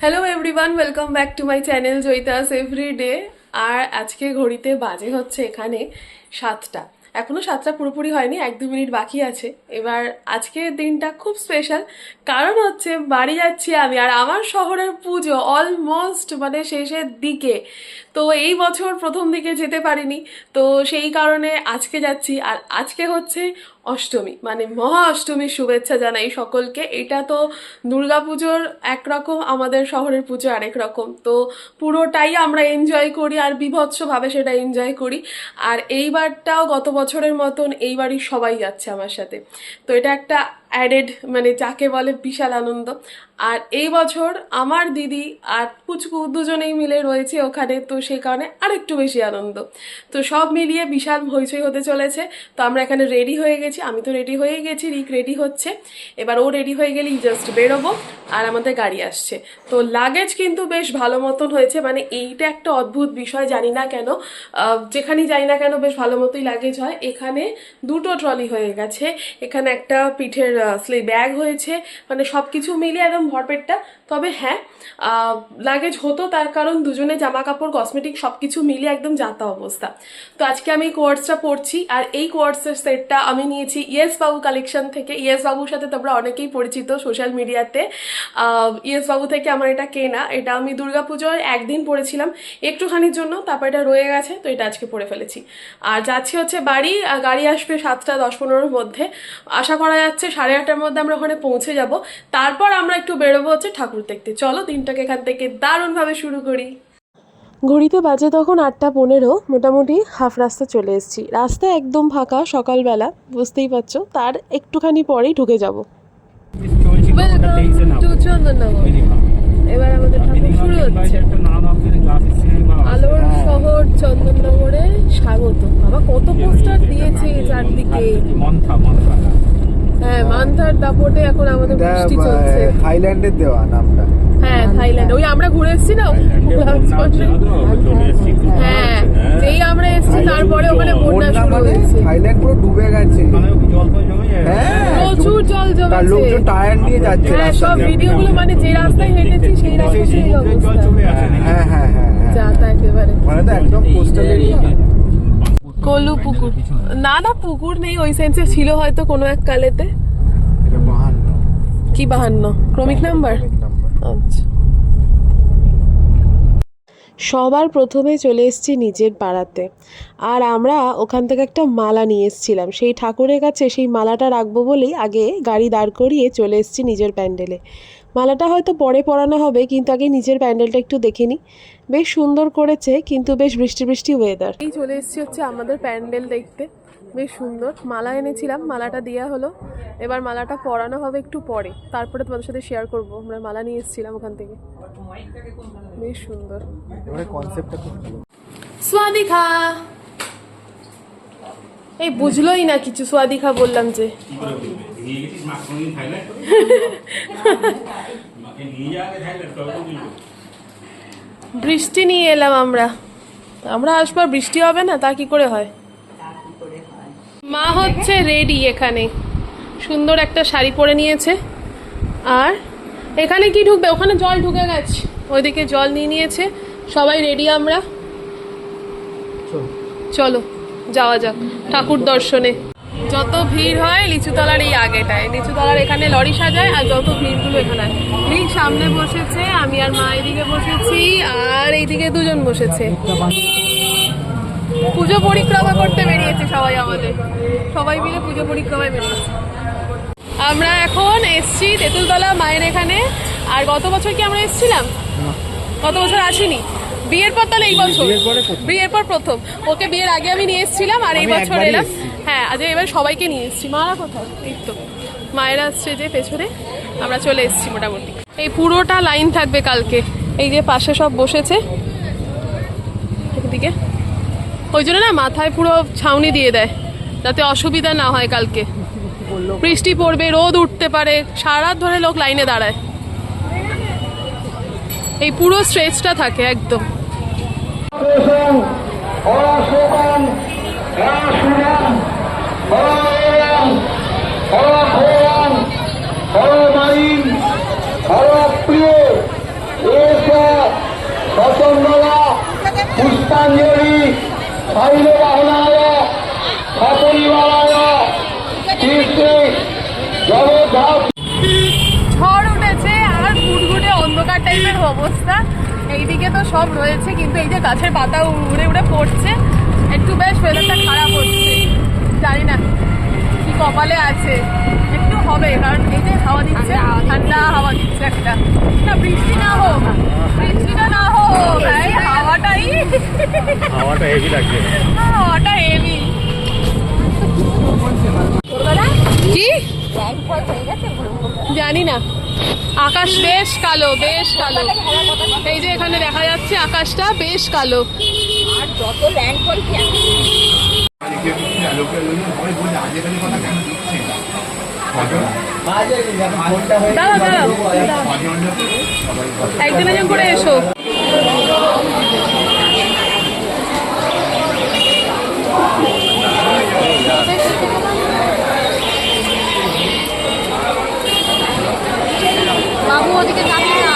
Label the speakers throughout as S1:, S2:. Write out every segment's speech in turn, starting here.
S1: Hello everyone welcome back to my channel Joyita's every day আর আজকে ঘড়িতে বাজে হচ্ছে এখানে সাতটা। এখনও সাতটা পুরোপুরি হয়নি, এক দু মিনিট বাকি আছে। এবার আজকের দিনটা খুব স্পেশাল কারণ হচ্ছে বাড়ি যাচ্ছি আমি আর আমার শহরের পুজো অলমোস্ট মানে শেষের দিকে। তো এই বছর প্রথম দিকে যেতে পারিনি। তো সেই কারণে আজকে যাচ্ছি। আর আজকে হচ্ছে অষ্টমী। মানে মহা অষ্টমীর শুভেচ্ছা জানাই সকলকে। এটা তো দুর্গাপুজোর একরকম, আমাদের শহরের পুজো আরেক রকম। তো পুরোটাই আমরা এনজয় করি আর বিভৎসভাবে সেটা এনজয় করি। আর এইবারটাও গত বছরের মতন এইবারই সবাই যাচ্ছে আমার সাথে। তো এটা একটা অ্যাডেড মানে যাকে বলে বিশাল আনন্দ। আর এই বছর আমার দিদি আর পুচকু দুজনেই মিলে রয়েছে ওখানে, তো সেই কারণে আরেকটু বেশি আনন্দ। তো সব মিলিয়ে বিশাল হইচই হতে চলেছে। তো আমরা এখানে রেডি হয়ে গেছি, আমি তো রেডি হয়ে গেছি, রিক রেডি হচ্ছে। এবার ও রেডি হয়ে গেলেই জাস্ট বেরোবো আর আমাদের গাড়ি আসছে। তো লাগেজ কিন্তু বেশ ভালো মতন হয়েছে মানে এইটা একটা অদ্ভুত বিষয়, জানি না কেন। যেখানেই যাই না কেন বেশ ভালো মতোই লাগেজ হয়। এখানে দুটো ট্রলি হয়ে গেছে, এখানে একটা পিঠের স্লি ব্যাগ হয়েছে মানে সব কিছু মিলিয়ে একদম ভরপেটটা। তবে হ্যাঁ লাগেজ হতো, তার কারণ দুজনে জামা কাপড় কসমেটিক সব কিছু মিলিয়ে একদম যাতা অবস্থা। তো আজকে আমি কোয়ার্সটা পড়ছি আর এই কোয়ার্সের সেটটা আমি নিয়েছি ইয়েস বাবু কালেকশন থেকে। ইয়েস বাবুর সাথে তোমরা অনেকেই পরিচিত সোশ্যাল মিডিয়াতে ইয়েস বাবু থেকে আমার এটা কেনা। এটা আমি দুর্গাপুজোর একদিন পরেছিলাম, একটুখানির জন্য, তারপর এটা রয়ে গেছে, তো এটা আজকে পরে ফেলেছি। আর যাচ্ছি হচ্ছে বাড়ি গাড়ি আসবে সাতটা দশ পনেরোর মধ্যে। আশা করা যাচ্ছে সাড়ে আটটার মধ্যে আমরা ওখানে পৌঁছে যাব। তারপর আমরা একটু বেরোবো হচ্ছে ঠাকুর দেখতে। চলো দিনটাকে এখান থেকে দারুণভাবে শুরু করি। ঘড়িতে বাজে তখন আটটা পনেরো মোটামুটি হাফ রাস্তা চলে এসেছি। রাস্তা একদম ফাঁকা সকালবেলা বুঝতেই পারছ। তার একটুখানি পরেই ঢুকে যাব। এবার আমাদের ঠাকুর শুরু হচ্ছে। আলোর শহর চন্দননগরে স্বাগত। বাবা কত পোস্টার দিয়েছে চারদিকে। হ্যাঁ মান্থার দাপটে এখন আমাদের বৃষ্টি চলছে।
S2: থাইল্যান্ডের দেওয়া নামটা
S1: হ্যাঁ থাইল্যান্ড। ওই আমরা ঘুরে এসেছি না? হ্যাঁ যেই আমরা এসেছি তারপরে ওখানে বন্যা শুরু
S2: মানে
S1: হয়েছে।
S2: থাইল্যান্ড পুরো ডুবে গেছে। হ্যাঁ
S1: প্রচুর জল
S2: তার
S1: জমেছে
S2: লোকজন টায়ার নিয়ে যাচ্ছে
S1: হ্যাঁ সব ভিডিওগুলো মানে যে রাস্তায় হেঁটেছি সেই রাস্তায় অবস্থা।
S2: হ্যাঁ হ্যাঁ হ্যাঁ হ্যাঁ
S1: যা তা একেবারে
S2: মানে তো একদম কোস্টাল এরিয়া
S1: কলু পুকুর। না না পুকুর নেই ওই সেন্সে ছিল হয়তো কোনো এক কালেতে। কি বাহান্ন? ক্রমিক নাম্বার। আচ্ছা। সবার প্রথমে চলে এসেছি নিজের পাড়াতে। আর আমরা ওখান থেকে একটা মালা নিয়ে এসেছিলাম। সেই ঠাকুরের কাছে সেই মালাটা রাখব বলেই আগে গাড়ি দাঁড় করিয়ে চলে এসেছি নিজের প্যান্ডেলে। মালাটা হয়তো পরে পরানো হবে কিন্তু আগে নিজের প্যান্ডেলটা একটু দেখে নিই বেশ সুন্দর করেছে কিন্তু বেশ বৃষ্টি বৃষ্টি ওয়েদার এই চলে এসেছি হচ্ছে আমাদের প্যান্ডেল দেখতে। বেশ সুন্দর। মালা এনেছিলাম মালাটা দেওয়া হলো। এবার মালাটা পরানো হবে একটু পরে। তারপরে তোমাদের সাথে শেয়ার করব। আমরা মালা নিয়ে এসেছিলাম ওখান থেকে। বেশ সুন্দর।
S2: এবারে কনসেপ্টটা খুব ভালো।
S1: সোয়াদিখা এই বুঝলোই না, কিছু সোয়াদিখা বললাম যে। বৃষ্টি নিয়ে এলাম আমরা। আমরা আসবার বৃষ্টি হবে না, তা কি করে হয়? মা হচ্ছে রেডি এখানে। সুন্দর একটা শাড়ি পরে নিয়েছে। আর এখানে কি ঢুকবে? ওখানে জল ঢুকে গেছে। ওইদিকে জল নিয়ে নিয়েছে। সবাই রেডি আমরা? চলো। যাওয়া যাক ঠাকুর দর্শনে। যত ভিড় হয় লিচুতলার এই আগেটায় লিচুতলার এখানে লরি সাজায় আর যত ভিড়গুলো এখানে সামনে বসেছে আমি আর মা এদিকে বসেছি আর এইদিকে দুজন বসেছে। পুজো পরিক্রমা করতে বেরিয়েছে সবাই আমাদের। সবাই মিলে পুজো পরিক্রমায় বেরিয়েছে। আমরা এখন এসছি তেঁতুলতলা মায়ের এখানে। আর গত বছর কি আমরা এসছিলাম? গত বছর আসিনি? বিয়ের পর তাহলে এই বছর।
S2: বিয়ের পরে প্রথম।
S1: ওকে বিয়ের আগে আমি নিয়ে এসেছিলাম আর এই বছর এলাম। হ্যাঁ আজ এবার সবাইকে নিয়ে এসেছি। মারা কোথায় এই তো। মায়েরা আসছে যে পেছনে। আমরা চলে এসেছি মোটামুটি। এই পুরোটা লাইন থাকবে কালকে। এই যে পাশে সব বসেছে। এদিকে। ওই জন্য না মাথায় পুরো ছাউনি দিয়ে দেয় যাতে অসুবিধা না হয় কালকে। বৃষ্টি পড়বে রোদ উঠতে পারে। সারা ধরে লোক লাইনে দাঁড়ায়। এই পুরো স্ট্রেচটা থাকে একদম।
S3: পুষ্পাঞ্জলি শৈল বাহনায় সপরিবারায় কীর্তি জগদ্ধাপ
S1: ঝড় উঠেছে আর গুড়গুড়ে অন্ধকার টাইপের অবস্থা। এইদিকে তো সব রয়েছে কিন্তু এই যে গাছের পাতা উড়ে উড়ে পড়ছে একটু বেশ ওয়েদারটা খারাপ হচ্ছে। জানি না কি কপালে আছে। একটু হবে কারণ এই যে হাওয়া দিচ্ছে ঠান্ডা হাওয়া দিচ্ছে। একটা। না বৃষ্টি না হোক বৃষ্টিটা না হোক এই হাওয়াটাই।
S2: হাওয়াটা হেভি লাগছে।
S1: হাওয়াটা হেভি কি? জানি না। আকাশ বেশ কালো বেশ কালো। এই যে এখানে দেখা যাচ্ছে আকাশটা বেশ কালো। দাঁড়াও দাঁড়াও। একজন একজন করে এসো। বাবু ওদিকে তাকিয়ে না।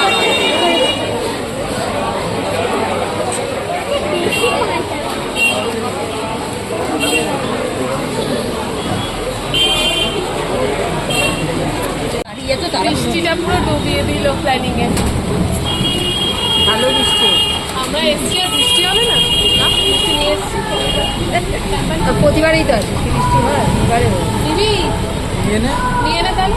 S1: বৃষ্টিটা পুরো ডুবিয়ে দিল প্ল্যানিং এ।
S4: ভালো বৃষ্টি।
S1: আমরা এসছি আর বৃষ্টি হবে না? না বৃষ্টি নিয়ে এসছি।
S4: প্রতিবারই তো আছে বৃষ্টি হয়
S1: দিবি নিয়ে নে। তাহলে।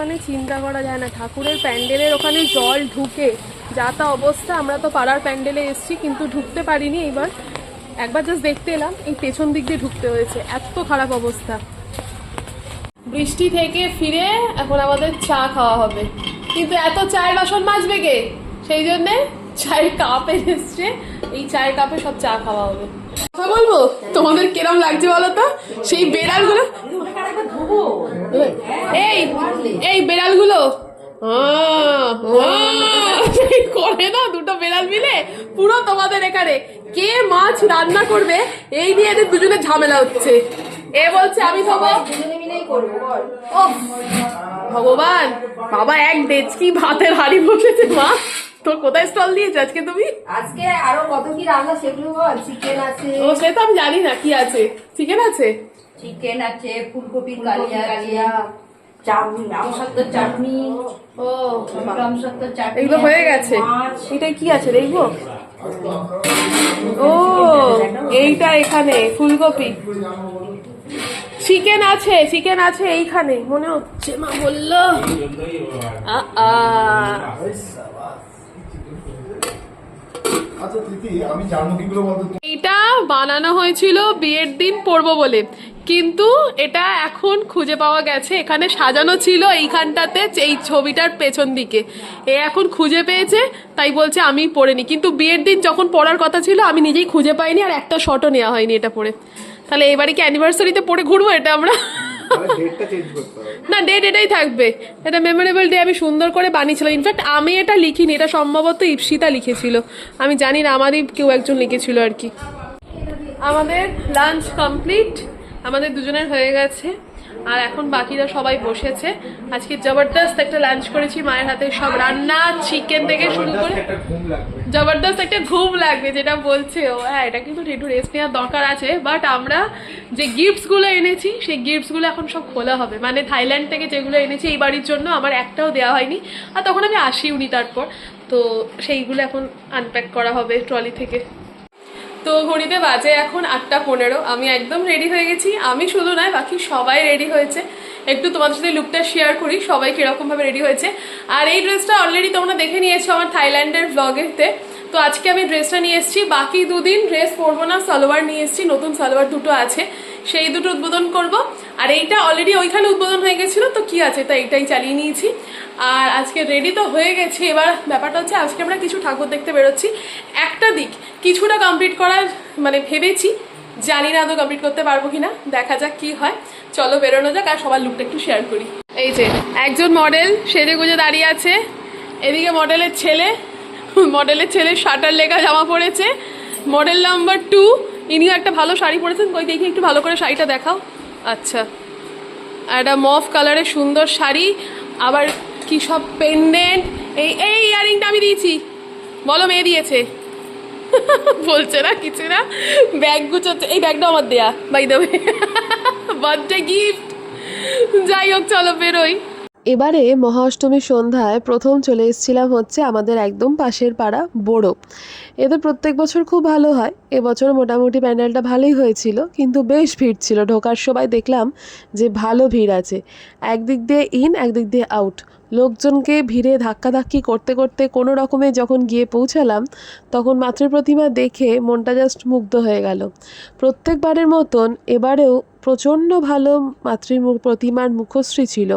S1: মানে চিন্তা করা যায় না। ঠাকুরের প্যান্ডেলের ওখানে জল ঢুকে, যা তা অবস্থা, আমরা তো পাড়ার প্যান্ডেলে এসেছি, কিন্তু ঢুকতে পারিনি এবার। একবার জাস্ট দেখতে এলাম, এই পেছন দিক দিয়ে ঢুকতে হয়েছে। এত খারাপ অবস্থা। বৃষ্টি থেকে ফিরে এখন আমাদের চা খাওয়া হবে। কিন্তু এত চায়ের বাসন মাজবে কে? সেই জন্যে চায়ের কাপ এসছে। এই চায়ের কাপে সব চা খাওয়া হবে। কথা বলব? তোমাদের কিরম লাগছে বলো তো? সেই বেড়ালগুলো এই এই বেড়ালগুলো। করে না দুটো বেড়াল মিলে। পুরো তোমাদের এখানে। কে মাছ রান্না করবে এই নিয়ে এদের দুজনে ঝামেলা হচ্ছে। এ বলছে আমি খাব। ভগবান বাবা এক ডেচকি ভাতের হাড়ি বসেছে। মা তোর কোথায় স্টল দিয়েছে আজকে তুমি?
S4: আজকে আরও কত কি রান্না সেগুলো বল চিকেন আছে।
S1: ও সে তো আমি জানি না কি আছে। চিকেন আছে?
S4: চিকেন আছে ফুলকপির কালিয়া কালিয়া চাটনি আমসত্তর চাটনি
S1: ও
S4: আমসত্তর চাটনি
S1: এগুলো হয়ে গেছে। এটা কি আছে দেখব? ও এইটা এখানে ফুলকপি। চিকেন আছে চিকেন আছে এইখানে মনে হচ্ছে মা বলল। আ, আ।
S5: আচ্ছা
S1: এইটা বানানো হয়েছিল বিয়ের দিন পরবো বলে। কিন্তু এটা এখন খুঁজে পাওয়া গেছে। এখানে সাজানো ছিল এইখানটাতে এই ছবিটার পেছন দিকে। এ এখন খুঁজে পেয়েছে তাই বলছে আমি পড়িনি কিন্তু বিয়ের দিন যখন পড়ার কথা ছিল আমি নিজেই খুঁজে পাইনি আর একটা শটও নেওয়া হয়নি এটা পড়ে। তাহলে এবারে কি অ্যানিভার্সারিতে পড়ে ঘুরবো এটা আমরা? না ডেট এটাই থাকবে। এটা মেমোরেবল ডে আমি সুন্দর করে বানিয়েছিলাম। ইনফ্যাক্ট আমি এটা লিখিনি এটা সম্ভবত ইপসিতা লিখেছিল। আমি জানি না আমারই কেউ একজন লিখেছিল আর কি। আমাদের লাঞ্চ কমপ্লিট আমাদের দুজনের হয়ে গেছে। আর এখন বাকিরা সবাই বসেছে। আজকে জবরদস্ত একটা লাঞ্চ করেছি মায়ের হাতে সব রান্না চিকেন থেকে শুরু করে জবরদস্ত একটা ঘুম লাগবে। যেটা বলছে ও। হ্যাঁ এটা কিন্তু একটু রেস্ট নেওয়ার দরকার আছে বাট আমরা যে গিফটসগুলো এনেছি সেই গিফটসগুলো এখন সব খোলা হবে। মানে থাইল্যান্ড থেকে যেগুলো এনেছি এই বাড়ির জন্য আমার একটাও দেওয়া হয়নি আর তখন আমি আসিওনি তারপর। তো সেইগুলো এখন আনপ্যাক করা হবে ট্রলি থেকে। তো ঘড়িতে বাজে এখন আটটা পনেরো। আমি একদম রেডি হয়ে গেছি। আমি শুধু নয়, বাকি সবাই রেডি হয়েছে। একটু তোমাদের সাথে লুকটা শেয়ার করি, সবাই কীরকমভাবে রেডি হয়েছে। আর এই ড্রেসটা অলরেডি তোমরা দেখে নিয়েছো আমার থাইল্যান্ডের ব্লগেতে তো আজকে আমি ড্রেসটা নিয়ে এসেছি। বাকি দুদিন ড্রেস পরবো না, সালোয়ার নিয়ে এসেছি, নতুন সালোয়ার দুটো আছে। সেই দুটো উদ্বোধন করব। আর এইটা অলরেডি ওইখানে উদ্বোধন হয়ে গেছিল, তো কি আছে? তো এইটাই চালিয়ে নিয়েছি। আর আজকে রেডি তো হয়ে গেছে। এবার ব্যাপারটা হচ্ছে, আজকে আমরা কিছু ঠাকুর দেখতে বেরোচ্ছি। একটা দিক, কিছুটা কমপ্লিট করার মানে ভেবেছি, জানি না তো কমপ্লিট করতে পারব কিনা। দেখা যাক কি হয়। চলো বেরোনো যাক, আর সবার লুকটা একটু শেয়ার করি। এই যে, একজন মডেল সেজে গুজে দাঁড়িয়ে আছে। এদিকে মডেলের ছেলে মডেলের ছেলে শাটার লেখা জামা পরেছে। মডেল নাম্বার টু, ইনিও একটা ভালো শাড়ি পরেছেন। কই, দেখি একটু ভালো করে শাড়িটা দেখাও। আচ্ছা। একটা মফ কালারের সুন্দর শাড়ি। আবার কি সব পেন্ডেন্ট এই এই ইয়ারিংটা আমি দিয়েছি। বলো, মেয়ে দিয়েছে। বলছে না কিছু না। ব্যাগ গুছোচ্ছে। এই ব্যাগটা আমার দেয়া বাই দেবে বার্থডে গিফট যাই হোক, চলো বেরোই। এবারে মহা অষ্টমীর সন্ধ্যায় প্রথম চলে এসেছিলাম হচ্ছে আমাদের একদম পাশের পাড়া বড়ো এদের প্রত্যেক বছর খুব ভালো হয়। এবছর মোটামুটি প্যান্ডেলটা ভালোই হয়েছিল, কিন্তু বেশ ভিড় ছিল। ঢোকার সময় দেখলাম যে ভালো ভিড় আছে। একদিক দিয়ে ইন, একদিক দিয়ে আউট। লোকজনকে ভিড়ে ধাক্কাধাক্কি করতে করতে কোনো রকমে যখন গিয়ে পৌঁছালাম, তখন মাতৃ প্রতিমা দেখে মনটা জাস্ট মুগ্ধ হয়ে গেল। প্রত্যেকবারের মতন এবারেও প্রচণ্ড ভালো মাতৃ প্রতিমার মুখশ্রী ছিল।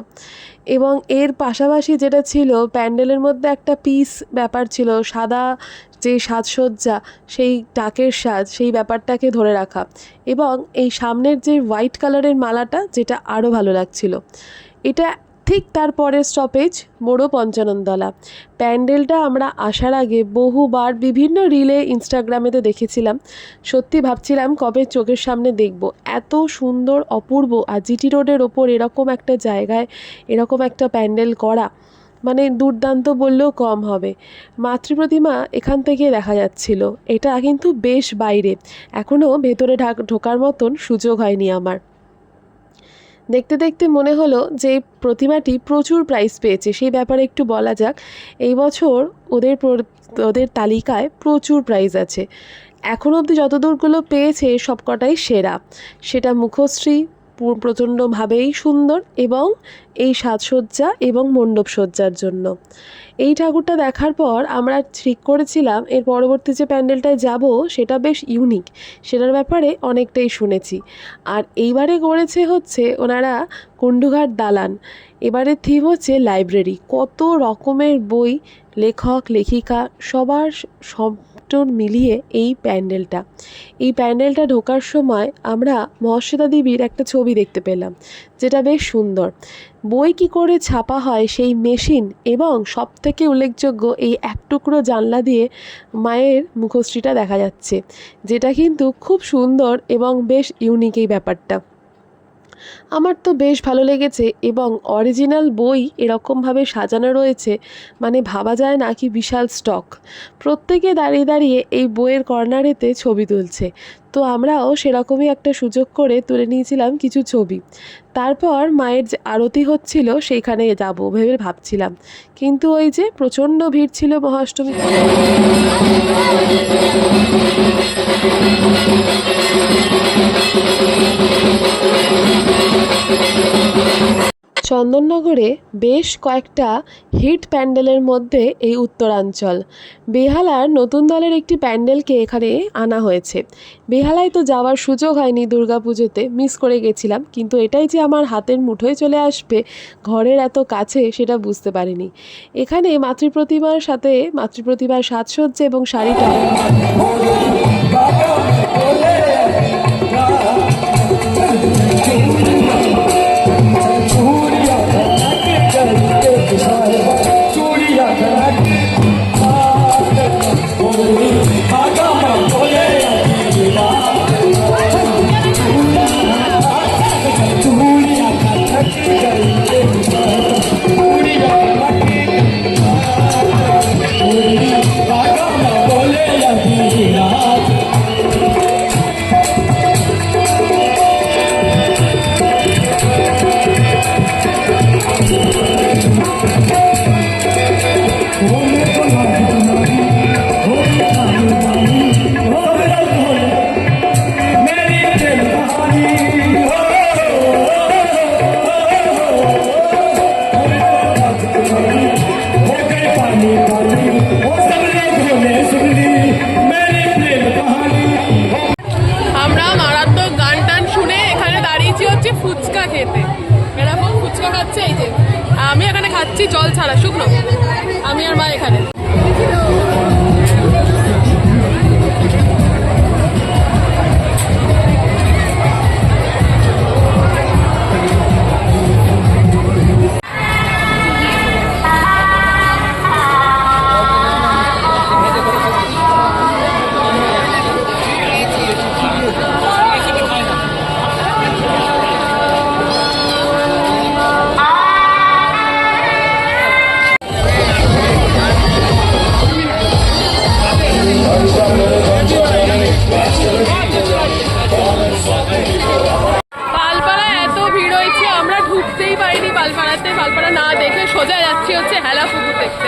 S1: এবং এর পাশাপাশি যেটা ছিল, প্যান্ডেলের মধ্যে একটা পিস ব্যাপার ছিল, সাদা যে সাজসজ্জা, সেই টাকের সাজ, সেই ব্যাপারটাকে ধরে রাখা এবং এই সামনের যে হোয়াইট কালারের মালাটা, যেটা আরও ভালো লাগছিল। এটা ঠিক তারপরের স্টপেজ মোড়ো পঞ্চাননতলা প্যান্ডেলটা আমরা আসার আগে বহুবার বিভিন্ন রিলে ইনস্টাগ্রামেতে দেখেছিলাম। সত্যি ভাবছিলাম কবে চোখের সামনে দেখব। এত সুন্দর, অপূর্ব আর জিটি রোডের ওপর এরকম একটা জায়গায় এরকম একটা প্যান্ডেল করা মানে দুর্দান্ত বললেও কম হবে। মাতৃপ্রতিমা এখান থেকে দেখা যাচ্ছিল। এটা কিন্তু বেশ বাইরে। এখনও ভেতরে ঢাক- ঢোকার মতন সুযোগ হয়নি আমার। দেখতে দেখতে মনে হলো যে প্রতিমাটি প্রচুর প্রাইজ পেয়েছে। সেই ব্যাপারে একটু বলা যাক, এই বছর ওদের ওদের তালিকায় প্রচুর প্রাইজ আছে। এখন অবধি যতদূরগুলো পেয়েছে সবকটাই সেরা। সেটা মুখশ্রী প্রচণ্ডভাবেই সুন্দর এবং এই সাজসজ্জা এবং মণ্ডপসজ্জার জন্য। এই ঠাকুরটা দেখার পর আমরা ঠিক করেছিলাম, এর পরবর্তী যে প্যান্ডেলটায় যাব সেটা বেশ ইউনিক সেটার ব্যাপারে অনেকটাই শুনেছি। আর এইবারে করেছে হচ্ছে ওনারা কুণ্ডুঘাট দালান। এবারে থিম হচ্ছে লাইব্রেরি কত রকমের বই, লেখক, লেখিকা, সবার সবটন মিলিয়ে এই প্যান্ডেলটা। এই প্যান্ডেলটা ঢোকার সময় আমরা মহর্ষিতা দেবীর একটা ছবি দেখতে পেলাম, যেটা বেশ সুন্দর। বই কি করে ছাপা হয় সেই মেশিন এবং সবথেকে উল্লেখযোগ্য এই এক টুকরো জানলা দিয়ে মায়ের মুখশ্রীটা দেখা যাচ্ছে, যেটা কিন্তু খুব সুন্দর এবং বেশ ইউনিক এই ব্যাপারটা। আমার তো বেশ ভালো লেগেছে এবং অরিজিনাল বই এরকমভাবে সাজানো রয়েছে মানে ভাবা যায় না কি বিশাল স্টক। প্রত্যেকে দাঁড়িয়ে দাঁড়িয়ে এই বইয়ের কর্নারেতে ছবি তুলছে। তো আমরাও সেরকমই একটা সুযোগ করে তুলে নিয়েছিলাম কিছু ছবি। তারপর মায়ের যে আরতি হচ্ছিল সেইখানে যাব ভেবে ভাবছিলাম। কিন্তু ওই যে প্রচণ্ড ভিড় ছিল মহাষ্টমী চন্দননগরে বেশ কয়েকটা হিট প্যান্ডেলের মধ্যে এই উত্তরাঞ্চল। বেহালার নতুন দলের একটি প্যান্ডেলকে এখানে আনা হয়েছে। বেহালায় তো যাওয়ার সুযোগ হয়নি দুর্গাপুজোতে মিস করে গেছিলাম, কিন্তু এটাই যে আমার হাতের মুঠোয় চলে আসবে, ঘরের এত কাছে সেটা বুঝতে পারিনি। এখানে মাতৃপ্রতিমার সাথে মাতৃপ্রতিমার সাজসজ্জা এবং শাড়িটা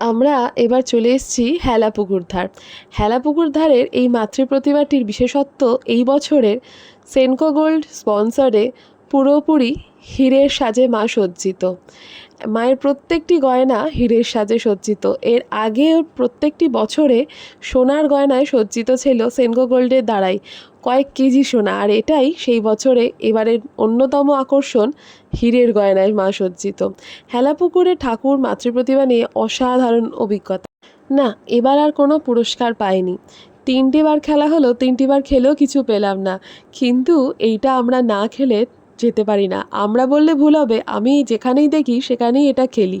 S1: আমরা এবার চলে এসেছি হেলাপুকুর ধার। হেলাপুকুর ধারের এই মাতৃ প্রতিমাটির বিশেষত্ব এই বছরের সেনকো গোল্ড স্পন্সরে পুরোপুরি হীরের সাজে মা সজ্জিত। মায়ের প্রত্যেকটি গয়না হীরের সাজে সজ্জিত। এর আগে প্রত্যেকটি বছরে সোনার গয়নায় সজ্জিত ছিল সেনকো গোল্ডের দ্বারাই কয়েক কেজি সোনা। আর এটাই সেই বছরে এবারের অন্যতম আকর্ষণ হীরের গয়নায় মা সজ্জিত। হেলাপুকুরে ঠাকুর মাতৃপ্রতিমা নিয়ে অসাধারণ অভিজ্ঞতা। না, এবার আর কোনো পুরস্কার পায়নি তিনটে বার খেলা হলো, তিনটি বার খেলেও কিছু পেলাম না। কিন্তু এইটা আমরা না খেলে যেতে পারি না। আমরা বললে ভুল হবে আমি যেখানেই দেখি সেখানেই এটা খেলি।